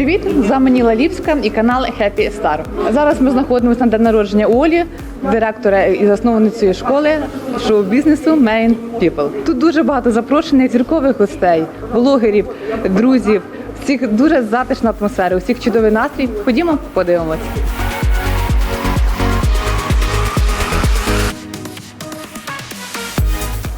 Привіт! За мені Лаліпська і канал Happy Star. Зараз ми знаходимося на день народження Олі, директора і засновниці школи шоу-бізнесу Main People. Тут дуже багато запрошених зіркових гостей, блогерів, друзів. Всіх дуже затишна атмосфера, усіх чудовий настрій. Ходімо, подивимось.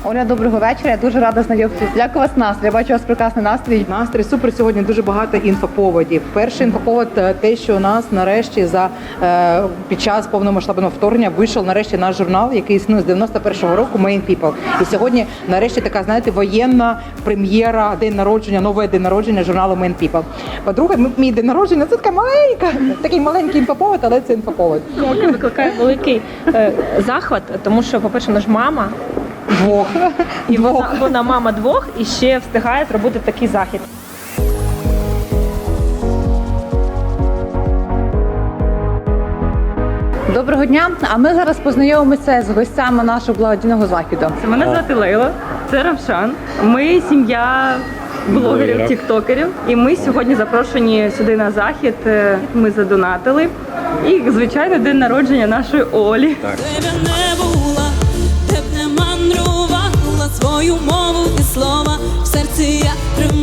Оля, доброго вечора. Я дуже рада знайомитися. Як у вас настрій? Я бачу у вас прекрасний настрій. Настрій супер сьогодні дуже багато інфоповодів. Перший інфоповод е, те, що у нас нарешті за е, під час повномасштабного вторгнення вийшов нарешті наш журнал, який існує з 91-го року Main People. І сьогодні, нарешті, така знаєте, воєнна прем'єра, день народження, нове день народження журналу Main People. По-друге, мій день народження це така маленька, такий маленький інфоповод, але це інфоповод. який викликає великий е, захват, тому що, по-перше, вона ж мама, Двох. і Двох. вона, вона мама двох і ще встигає зробити такий захід. Доброго дня! А ми зараз познайомимося з гостями нашого благодійного заходу. Мене звати Лейла, це Равшан. Ми сім'я блогерів, тіктокерів. І ми сьогодні запрошені сюди на захід. Е, Ми задонатили. І, звичайно, день народження нашої Олі. Де свою мову і слова. В серці я тримала,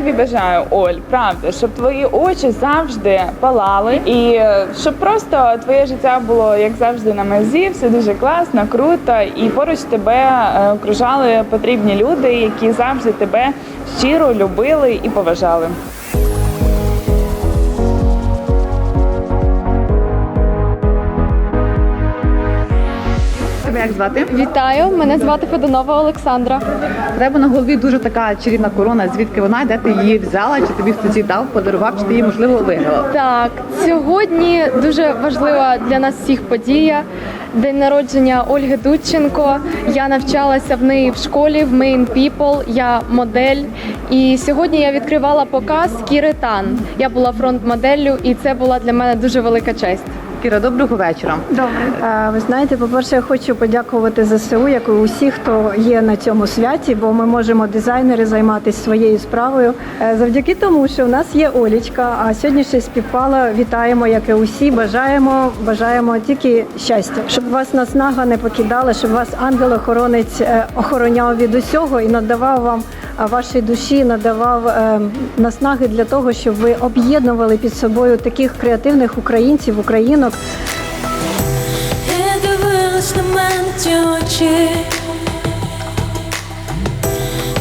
тобі бажаю, Оль, правда, щоб твої очі завжди палали, і е, щоб просто твоє життя було як завжди на мезі, все дуже класно, круто, і поруч тебе е, окружали потрібні люди, які завжди тебе щиро любили і поважали. Як звати? Вітаю, мене звати Федонова Олександра. У тебе на голові дуже така чарівна корона. Звідки вона? Де ти її взяла? Чи тобі хтось її дав, подарував, чи ти її можливо виграла? Так, сьогодні дуже важлива для нас всіх подія. День народження Ольги Дудченко. Я навчалася в неї в школі в Main People. Я модель. І сьогодні я відкривала показ Кіри Тан. Я була фронт-моделлю, і це була для мене дуже велика честь. Кіра, доброго вечора. Е, Ви знаєте, по-перше, я хочу подякувати ЗСУ, як і усіх, хто є на цьому святі, бо ми можемо дизайнери займатися своєю справою. Е, Завдяки тому, що у нас є Олічка, а сьогодні ще співпало. Вітаємо, як і усі. Бажаємо, бажаємо тільки щастя, щоб вас наснага не покидала, щоб вас ангел-охоронець е, охороняв від усього і надавав вам вашій душі, надавав е, наснаги для того, щоб ви об'єднували під собою таких креативних українців, українок. Очі.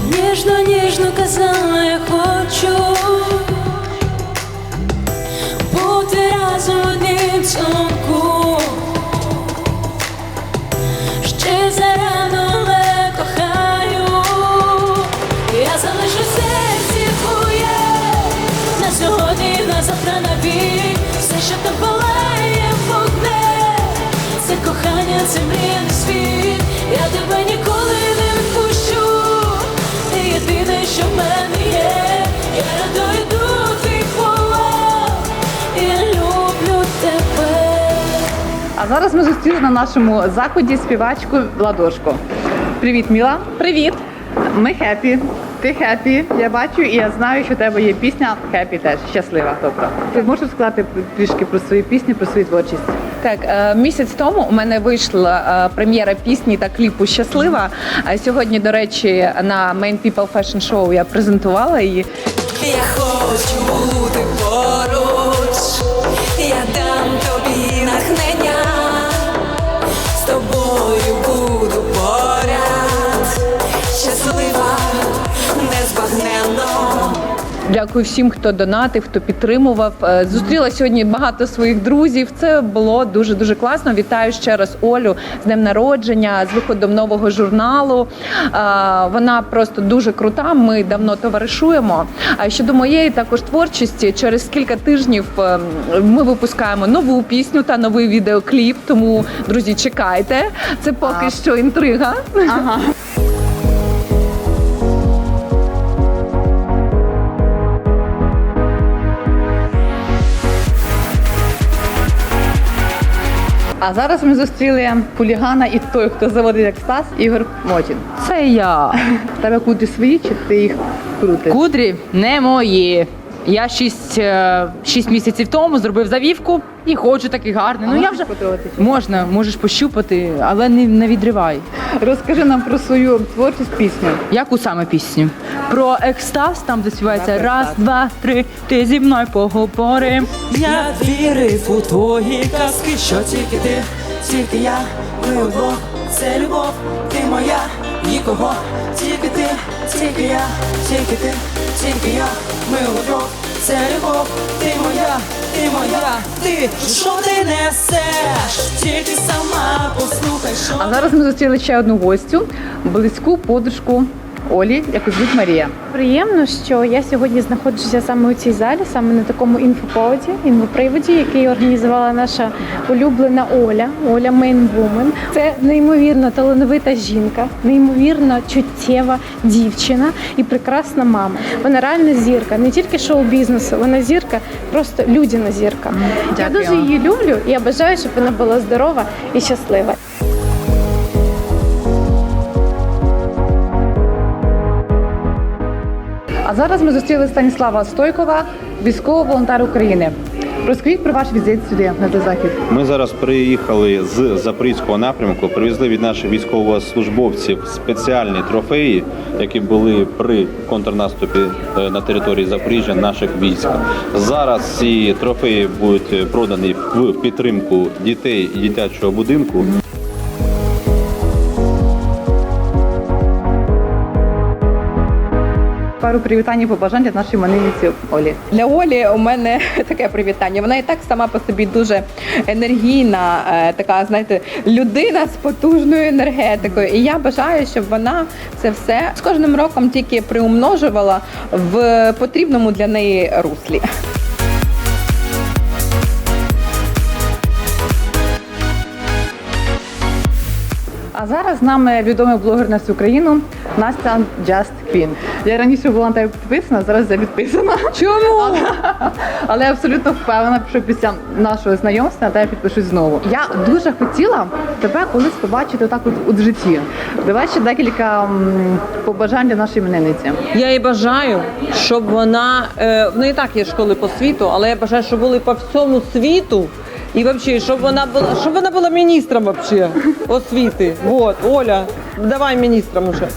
Ніжно, ніжно що в мене є. Я радо йду твій хвала, Я люблю тебе. А зараз ми зустріли на нашому заході співачку Ладошко. Привіт, Міла. Привіт! Ми хеппі. Ти хеппі, я бачу, і я знаю, що у тебе є пісня хеппі теж щаслива. Тобто, ти можеш сказати трішки про свою пісню, про свою творчість? Так, е, місяць тому у мене вийшла е, прем'єра пісні та кліпу Щаслива. А Сьогодні, до речі, на Main People Fashion Show я презентувала її. Я хочу Дякую всім, хто донатив, хто підтримував. Е, Зустріла сьогодні багато своїх друзів. Це було дуже дуже класно. Вітаю ще раз Олю з днем народження, з виходом нового журналу. Е, Вона просто дуже крута. Ми давно товаришуємо. А щодо моєї також творчості, через кілька тижнів е, ми випускаємо нову пісню та новий відеокліп. Тому, друзі, чекайте. Це поки що інтрига. Ага. А зараз ми зустріли хулігана і той, хто заводить як Стас, Ігор Мотін. Це я. В тебе куди свої, чи ти їх крутиш? Кудрі не мої. Я 6, 6 місяців тому зробив завівку і ходжу такий гарний. Ну я вже потрогати? чи? можна, можеш пощупати, але не, не відривай. Розкажи нам про свою творчість пісню. Яку саме пісню? Про екстаз, там де співається Так, раз, екстаз. два, три, ти зі мною поговори. Я вірив у твої казки, що тільки ти, тільки я, ми удвох, це любов, ти моя, нікого, тільки ти, тільки я, тільки ти, тільки я, ми удвох, це любов, ти моя, ти моя, ти, що ти несеш, тільки сама послухай, що А зараз ми зустріли ще одну гостю, близьку подружку Олі, яку звуть Марія. Приємно, що я сьогодні знаходжуся саме у цій залі, саме на такому інфоповоді, інфоприводі, який організувала наша улюблена Оля, Оля Мейнвумен. Це неймовірно талановита жінка, неймовірно чуттєва дівчина і прекрасна мама. Вона реальна зірка, не тільки шоу-бізнесу, вона зірка, просто людяна зірка. Я дуже її люблю і я бажаю, щоб вона була здорова і щаслива. А зараз ми зустріли Станіслава Стойкова, військового волонтера України. Розкажіть про ваш візит сюди на захід. Ми зараз приїхали з Запорізького напрямку. Привезли від наших військовослужбовців спеціальні трофеї, які були при контрнаступі е, на території Запоріжжя наших військ. Зараз ці трофеї будуть продані в підтримку дітей і дитячого будинку. Пару привітань і побажань для нашої манилиці Олі. Для Олі у мене таке привітання. Вона і так сама по собі дуже енергійна, е, така, знаєте, людина з потужною енергетикою. І я бажаю, щоб вона це все з кожним роком тільки приумножувала в потрібному для неї руслі. А зараз з нами відомий блогер на всю Україну Настя Just Queen. Я раніше була на тебе підписана, зараз я відписана. Чому? Але я абсолютно впевнена, що після нашого знайомства на тебе підпишусь знову. Я дуже хотіла тебе колись побачити отак от у житті. Давай ще декілька м, побажань для нашої іменинниці. Я їй бажаю, щоб вона е, в неї і так є школи по світу, але я бажаю, щоб були по всьому світу. І взагалі, щоб вона була, щоб вона була міністром вообще освіти. Вот, Оля, давай міністром уже.